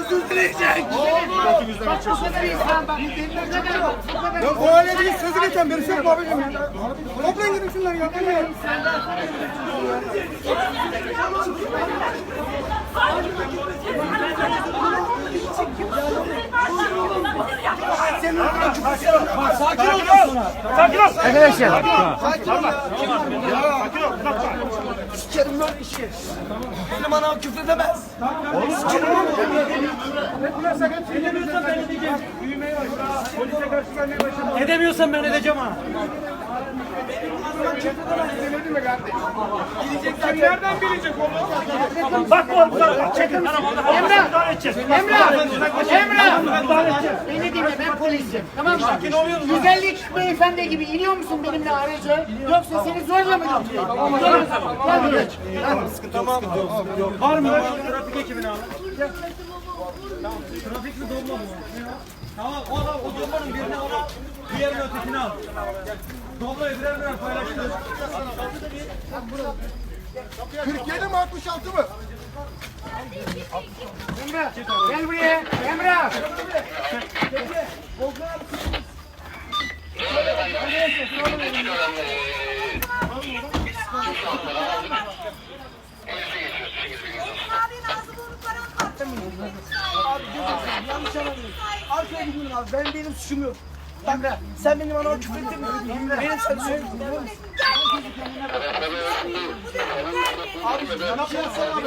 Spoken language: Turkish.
Özür dileyecek. Bak bu kadar insan bak. Ya o öyle değil. Sözü geçen birisi yok abicim ya? Toplayın gidin şunları ya. Hadi. Arkadaşlar. Sikerim böyle işi. Benim anam küfredemez. Edemiyorsan ben edeceğim ha. Sen bilecek onu? Bak oğlum bak çekin. Emrah. Emrah! Emrah! Beni dinle ben polisim. Tamam mı? Güzellik beyefendi gibi iniyor musun benimle araca? Yoksa seni zorla mı götüreyim? Gel geç. Tamam. Var mı? Trafik ekibini al. Trafik mi dolma mı? Tamam o da o dolmanın birini ona diğerinin ötekini al. Doblayı birer birer paylaşırız. 47 mi 66 mı? Emrah gel buraya. Emrah! Yanlış anladın. Arkaya gidin abi. Ben benim suçum yok. Bak sen benim anama küfrettin mi? Benim sen söyledin. Abi yanlış yapsana abi.